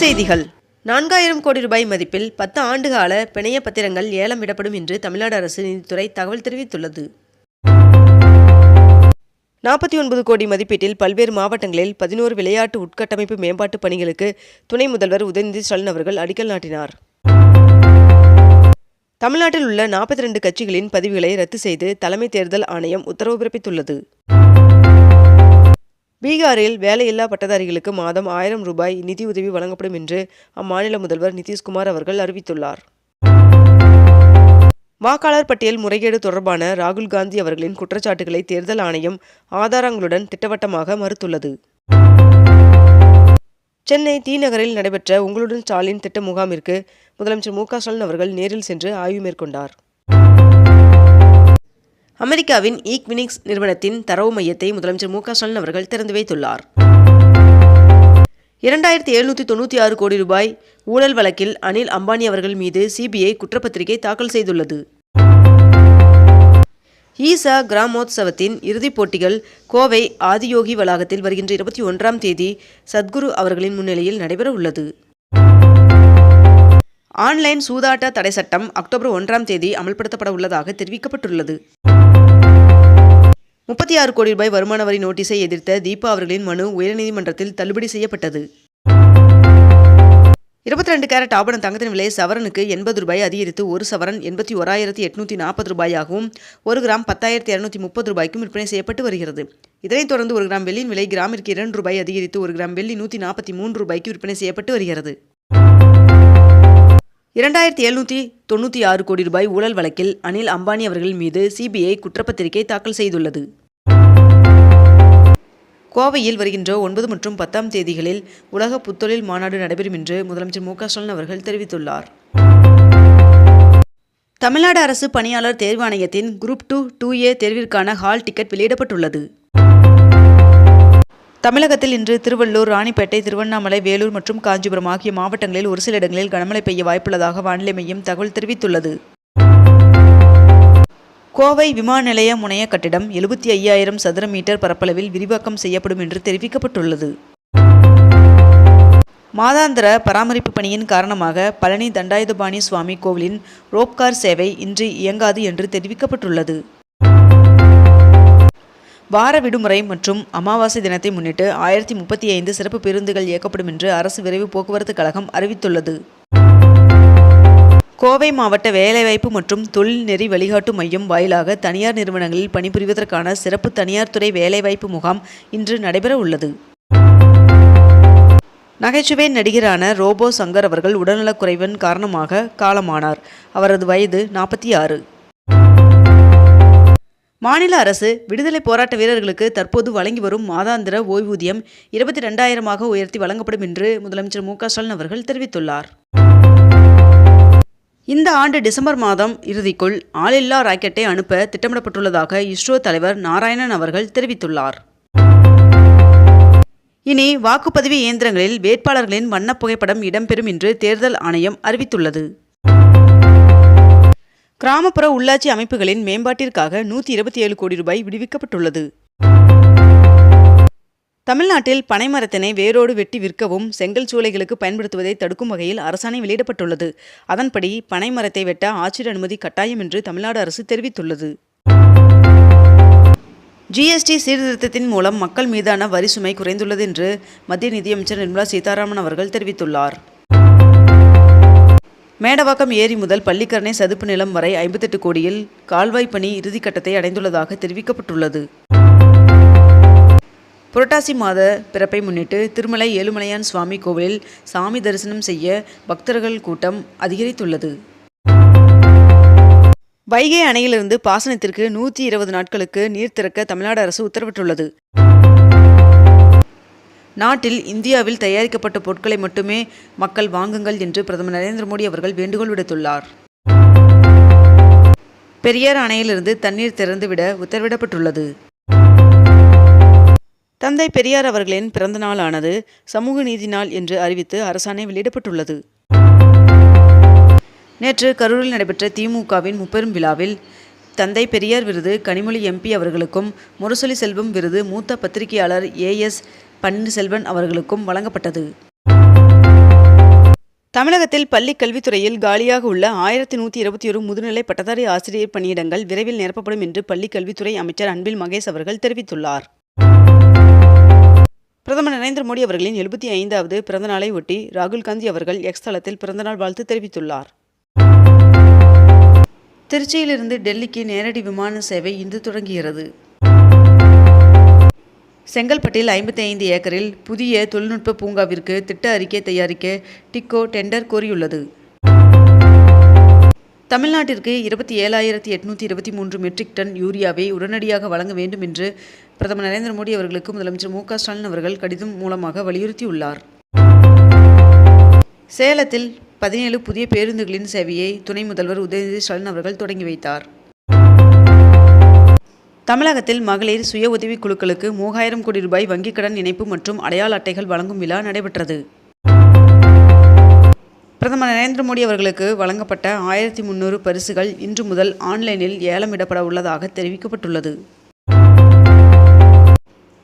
செய்திகள். நான்காயிரம் கோடி ரூபாய் மதிப்பில் பத்து ஆண்டுகால பிணைய பத்திரங்கள் ஏலம் விடப்படும் என்று தமிழ்நாடு அரசு நிதித்துறை தகவல் தெரிவித்துள்ளது. நாற்பத்தி ஒன்பது கோடி மதிப்பீட்டில் பல்வேறு மாவட்டங்களில் பதினோரு விளையாட்டு உட்கட்டமைப்பு மேம்பாட்டு பணிகளுக்கு துணை முதல்வர் உதயநிதி ஸ்டாலின் அவர்கள் அடிக்கல் நாட்டினார். தமிழ்நாட்டில் உள்ள நாற்பத்தி ரெண்டு கட்சிகளின் பதிவுகளை ரத்து செய்து தலைமை தேர்தல் ஆணையம் உத்தரவு பிறப்பித்துள்ளது. பீகாரில் வேலையில்லா பட்டதாரிகளுக்கு மாதம் ஆயிரம் ரூபாய் நிதியுதவி வழங்கப்படும் என்று அம்மாநில முதல்வர் நிதிஷ்குமார் அவர்கள் அறிவித்துள்ளார். வாக்காளர் பட்டியல் முறைகேடு தொடர்பான ராகுல் காந்தி அவர்களின் குற்றச்சாட்டுகளை தேர்தல் ஆணையம் ஆதாரங்களுடன் திட்டவட்டமாக மறுத்துள்ளது. சென்னை தி நகரில் நடைபெற்ற உங்களுடன் ஸ்டாலின் திட்ட முகாமிற்கு முதலமைச்சர் மு க ஸ்டாலின் அவர்கள் நேரில் சென்று ஆய்வு மேற்கொண்டார். அமெரிக்காவின் ஈக்வினிக்ஸ் நிறுவனத்தின் தரவு மையத்தை முதலமைச்சர் மு க ஸ்டாலின் அவர்கள் திறந்து வைத்துள்ளார். இரண்டாயிரத்தி எழுநூற்றி தொண்ணூற்றி ஆறு கோடி ரூபாய் ஊழல் வழக்கில் அனில் அம்பானி அவர்கள் மீது சிபிஐ குற்றப்பத்திரிகை தாக்கல் செய்துள்ளது. ஈசா கிராமோத்சவத்தின் இறுதிப் போட்டிகள் கோவை ஆதியோகி வளாகத்தில் வருகின்ற இருபத்தி ஒன்றாம் தேதி சத்குரு அவர்களின் முன்னிலையில் நடைபெற உள்ளது. ஆன்லைன் சூதாட்ட தடை சட்டம் அக்டோபர் ஒன்றாம் தேதி அமல்படுத்தப்பட உள்ளதாக தெரிவிக்கப்பட்டுள்ளது. முப்பத்தி ஆறு கோடி ரூபாய் வருமான வரி நோட்டீஸை எதிர்த்த தீபா அவர்களின் மனு உயர்நீதிமன்றத்தில் தள்ளுபடி செய்யப்பட்டது. இருபத்தி ரெண்டு கேரட் ஆபண தங்கத்தின் விலை சவரனுக்கு எண்பது ரூபாய் அதிகரித்து ஒரு சவரன் எண்பத்தி ஓராயிரத்தி எட்நூற்றி நாற்பது ரூபாயாகவும் ஒரு கிராம் பத்தாயிரத்தி இரநூத்தி முப்பது ரூபாய்க்கும் விற்பனை செய்யப்பட்டு வருகிறது. இதனைத் தொடர்ந்து ஒரு கிராம் வெள்ளியின் விலை கிராமிற்கு இரண்டு ரூபாய் அதிகரித்து ஒரு கிராம் வெள்ளி நூற்றி நாற்பத்தி மூன்று ரூபாய்க்கு விற்பனை செய்யப்பட்டு வருகிறது. இரண்டாயிரத்தி எழுநூற்றி தொண்ணூற்றி ஆறு கோடி ரூபாய் ஊழல் வழக்கில் அனில் அம்பானி அவர்கள் மீது சிபிஐ குற்றப்பத்திரிகை தாக்கல் செய்துள்ளது. கோவையில் வருகின்ற ஒன்பது மற்றும் பத்தாம் தேதிகளில் உலக புத்தொழில் மாநாடு நடைபெறும் என்று முதலமைச்சர் மு க ஸ்டாலின் அவர்கள் தெரிவித்துள்ளார். தமிழ்நாடு அரசு பணியாளர் தேர்வாணையத்தின் குரூப் டூ டூ ஏ தேர்விற்கான ஹால் டிக்கெட் வெளியிடப்பட்டுள்ளது. தமிழகத்தில் இன்று திருவள்ளூர் ராணிப்பேட்டை திருவண்ணாமலை வேலூர் மற்றும் காஞ்சிபுரம் ஆகிய மாவட்டங்களில் ஒரு சில இடங்களில் கனமழை பெய்ய வாய்ப்புள்ளதாக வானிலை மையம் தகவல் தெரிவித்துள்ளது. கோவை விமான நிலைய முனைய கட்டிடம் எழுபத்தி ஐயாயிரம் சதுர மீட்டர் பரப்பளவில் விரிவாக்கம் செய்யப்படும் என்று தெரிவிக்கப்பட்டுள்ளது. மாதாந்திர பராமரிப்பு பணியின் காரணமாக பழனி தண்டாயுதபாணி சுவாமி கோவிலின் ரோப்கார் சேவை இன்று இயங்காது என்று தெரிவிக்கப்பட்டுள்ளது. வார விடுமுறை மற்றும் அமாவாசை தினத்தை முன்னிட்டு ஆயிரத்தி முப்பத்தி ஐந்து சிறப்பு பேருந்துகள் இயக்கப்படும் என்று அரசு விரைவு போக்குவரத்து கழகம் அறிவித்துள்ளது. கோவை மாவட்ட வேலைவாய்ப்பு மற்றும் தொழில் நெறி வழிகாட்டு மையம் வாயிலாக தனியார் நிறுவனங்களில் பணிபுரிவதற்கான சிறப்பு தனியார் துறை வேலைவாய்ப்பு முகாம் இன்று நடைபெற உள்ளது. நகைச்சுவை நடிகரான ரோபோ சங்கர் அவர்கள் உடல்நலக்குறைவின் காரணமாக காலமானார். அவரது வயது நாற்பத்தி ஆறு. மாநில அரசு விடுதலை போராட்ட வீரர்களுக்கு தற்போது வழங்கி வரும் மாதாந்திர ஓய்வூதியம் இருபத்தி ரெண்டாயிரமாக உயர்த்தி வழங்கப்படும் என்று முதலமைச்சர் மு ஸ்டாலின் அவர்கள் தெரிவித்துள்ளார். இந்த ஆண்டு டிசம்பர் மாதம் இறுதிக்குள் ஆளில்லா ராக்கெட்டை அனுப்ப திட்டமிடப்பட்டுள்ளதாக இஸ்ரோ தலைவர் நாராயணன் அவர்கள் தெரிவித்துள்ளார். இனி வாக்குப்பதிவு இயந்திரங்களில் வேட்பாளர்களின் வண்ண புகைப்படம் இடம்பெறும் என்று தேர்தல் ஆணையம் அறிவித்துள்ளது. கிராமப்புற உள்ளாட்சி அமைப்புகளின் மேம்பாட்டிற்காக நூற்றி இருபத்தி ஏழு கோடி ரூபாய் விடுவிக்கப்பட்டுள்ளது. தமிழ்நாட்டில் பனைமரத்தினை வேரோடு வெட்டி விற்கவும் செங்கல் சூளைகளுக்கு பயன்படுத்துவதை தடுக்கும் வகையில் அரசாணை வெளியிடப்பட்டுள்ளது. அதன்படி பனைமரத்தை வெட்ட ஆட்சியர் அனுமதி கட்டாயம் என்று தமிழ்நாடு அரசு தெரிவித்துள்ளது. ஜிஎஸ்டி சீர்திருத்தத்தின் மூலம் மக்கள் மீதான வரி சுமை குறைந்துள்ளது என்று மத்திய நிதியமைச்சர் நிர்மலா சீதாராமன் அவர்கள் தெரிவித்துள்ளார். மேடவாக்கம் ஏரி முதல் பள்ளிக்கரணை சதுப்பு நிலம் வரை ஐம்பத்தெட்டு கோடியில் கால்வாய் பணி இறுதிக்கட்டத்தை அடைந்துள்ளதாக தெரிவிக்கப்பட்டுள்ளது. புரட்டாசி மாத பிறப்பை முன்னிட்டு திருமலை ஏழுமலையான் சுவாமி கோவிலில் சாமி தரிசனம் செய்ய பக்தர்கள் கூட்டம் அதிகரித்துள்ளது. வைகை அணையிலிருந்து பாசனத்திற்கு நூற்றி இருபது நாட்களுக்கு நீர் திறக்க தமிழ்நாடு அரசு உத்தரவிட்டுள்ளது. நாட்டில் இந்தியாவில் தயாரிக்கப்பட்ட பொருட்களை மட்டுமே மக்கள் வாங்குங்கள் என்று பிரதமர் நரேந்திர மோடி அவர்கள் வேண்டுகோள் விடுத்துள்ளார். பெரியார் அணையிலிருந்து தண்ணீர் திறந்துவிட உத்தரவிடப்பட்டுள்ளது. தந்தை பெரியார் அவர்களின் பிறந்த நாளானது சமூக நீதி நாள் என்று அறிவித்து அரசாணை வெளியிடப்பட்டுள்ளது. நேற்று கரூரில் நடைபெற்ற திமுகவின் முப்பெரும் விழாவில் தந்தை பெரியார் விருது கனிமொழி எம்பி அவர்களுக்கும் முரசொலி செல்வம் விருது மூத்த பத்திரிகையாளர் ஏஎஸ் பன்னீர்செல்வன் அவர்களுக்கும் வழங்கப்பட்டது. தமிழகத்தில் பள்ளி கல்வித்துறையில் காலியாக உள்ள ஆயிரத்தி நூற்றி இருபத்தி ஒரு முதுநிலை பட்டதாரி ஆசிரியர் பணியிடங்கள் விரைவில் நிரப்பப்படும் என்று பள்ளி கல்வித்துறை அமைச்சர் அன்பில் மகேஷ் அவர்கள் தெரிவித்துள்ளார். பிரதமர் நரேந்திர மோடி அவர்களின் எழுபத்தி ஐந்தாவது பிறந்தநாளை ஒட்டி ராகுல் காந்தி அவர்கள் எக்ஸ் தளத்தில் பிறந்தநாள் வாழ்த்து தெரிவித்துள்ளார். திருச்சியிலிருந்து டெல்லிக்கு நேரடி விமான சேவை இன்று தொடங்குகிறது. செங்கல்பட்டில் ஐம்பத்தி ஐந்து ஏக்கரில் புதிய தொழில்நுட்ப பூங்காவிற்கு திட்ட அறிக்கை தயாரிக்க டிக்கோ டெண்டர் கோரியுள்ளது. தமிழ்நாட்டிற்கு இருபத்தி ஏழாயிரத்தி எட்நூற்றி இருபத்தி மூன்று மெட்ரிக் டன் யூரியாவை உடனடியாக வழங்க வேண்டும் என்று பிரதமர் நரேந்திர மோடி அவர்களுக்கு முதலமைச்சர் மு ஸ்டாலின் அவர்கள் கடிதம் மூலமாக வலியுறுத்தியுள்ளார். சேலத்தில் பதினேழு புதிய பேருந்துகளின் சேவையை துணை முதல்வர் உதயநிதி ஸ்டாலின் அவர்கள் தொடங்கி வைத்தார். தமிழகத்தில் மகளிர் சுய உதவிக் குழுக்களுக்கு மூவாயிரம் கோடி ரூபாய் வங்கிக் கடன் இணைப்பு மற்றும் அடையாள அட்டைகள் வழங்கும் விழா நடைபெற்றது. பிரதமர் நரேந்திர மோடி அவர்களுக்கு வழங்கப்பட்ட ஆயிரத்தி முன்னூறு பரிசுகள் இன்று முதல் ஆன்லைனில் ஏலமிடப்பட உள்ளதாக தெரிவிக்கப்பட்டுள்ளது.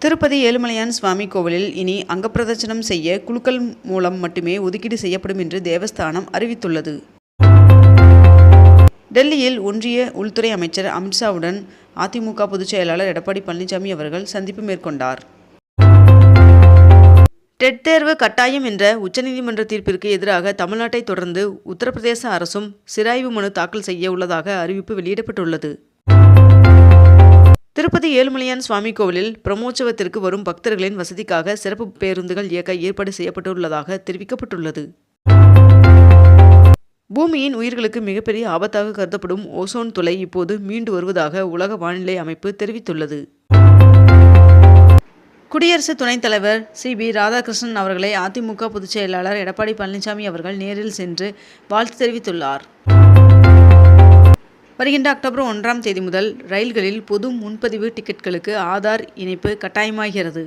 திருப்பதி ஏழுமலையான் சுவாமி கோவிலில் இனி அங்கப்பிரதட்சணம் செய்ய குழுக்கள் மூலம் மட்டுமே ஒதுக்கீடு செய்யப்படும் என்று தேவஸ்தானம் அறிவித்துள்ளது. டெல்லியில் ஒன்றிய உள்துறை அமைச்சர் அமித்ஷாவுடன் அதிமுக பொதுச் செயலாளர் எடப்பாடி பழனிசாமி அவர்கள் சந்திப்பு மேற்கொண்டார். டெட் தேர்வு கட்டாயம் என்ற உச்சநீதிமன்ற தீர்ப்பிற்கு எதிராக தமிழ்நாட்டை தொடர்ந்து உத்தரப்பிரதேச அரசும் சிராய்வு மனு தாக்கல் செய்ய உள்ளதாக அறிவிப்பு வெளியிடப்பட்டுள்ளது. திருப்பதி ஏழுமலையான் சுவாமி கோவிலில் பிரமோற்சவத்திற்கு வரும் பக்தர்களின் வசதிக்காக சிறப்பு பேருந்துகள் இயக்க ஏற்பாடு செய்யப்பட்டுள்ளதாக தெரிவிக்கப்பட்டுள்ளது. பூமியின் உயிர்களுக்கு மிகப்பெரிய ஆபத்தாக கருதப்படும் ஓசோன் துளை இப்போது மீண்டு வருவதாக உலக வானிலை அமைப்பு தெரிவித்துள்ளது. குடியரசு துணைத் தலைவர் சி. பி. ராதாகிருஷ்ணன் அவர்களை அதிமுக பொதுச் செயலாளர் எடப்பாடி பழனிசாமி அவர்கள் நேரில் சென்று வாழ்த்து தெரிவித்துள்ளார். வருகின்ற அக்டோபர் ஒன்றாம் தேதி முதல் ரயில்களில் பொது முன்பதிவு டிக்கெட்களுக்கு ஆதார் இணைப்பு கட்டாயமாகிறது.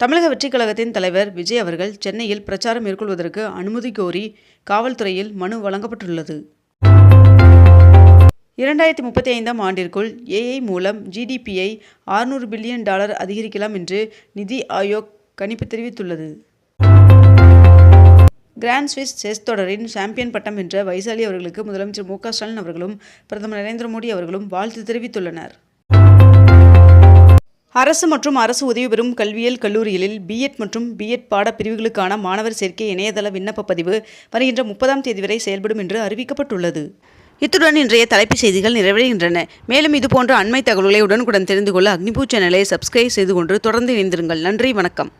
தமிழக வெற்றிக் கழகத்தின் தலைவர் விஜய் அவர்கள் சென்னையில் பிரச்சாரம் மேற்கொள்வதற்கு அனுமதி கோரி காவல்துறையில் மனு வழங்கப்பட்டுள்ளது. இரண்டாயிரத்தி முப்பத்தி ஐந்தாம் ஆண்டிற்குள் ஏஐ மூலம் ஜிடிபியை ஆறுநூறு பில்லியன் டாலர் அதிகரிக்கலாம் என்று நிதி ஆயோக் கணிப்பு தெரிவித்துள்ளது. கிராண்ட் ஸ்விஸ் செஸ் தொடரின் சாம்பியன் பட்டம் வென்ற வைசாலி அவர்களுக்கு முதலமைச்சர் மு க ஸ்டாலின் அவர்களும் பிரதமர் நரேந்திர மோடி அவர்களும் வாழ்த்து தெரிவித்துள்ளனர். அரசு மற்றும் அரசு உதவி பெறும் கல்வியியல் கல்லூரிகளில் பிஎட் மற்றும் பிஎட் பாடப் பிரிவுகளுக்கான மாணவர் சேர்க்கை இணையதள விண்ணப்ப பதிவு வருகின்ற முப்பதாம் தேதி வரை செயல்படும் என்று அறிவிக்கப்பட்டுள்ளது. இத்துடன் இன்றைய தலைப்புச் செய்திகள் நிறைவடைகின்றன. மேலும் இதுபோன்ற அண்மை தகவல்களை உடனுக்குடன் தெரிந்து கொள்ள அக்னிபூ சேனலை சப்ஸ்கிரைப் செய்து கொண்டு தொடர்ந்து இணைந்திருங்கள். நன்றி வணக்கம்.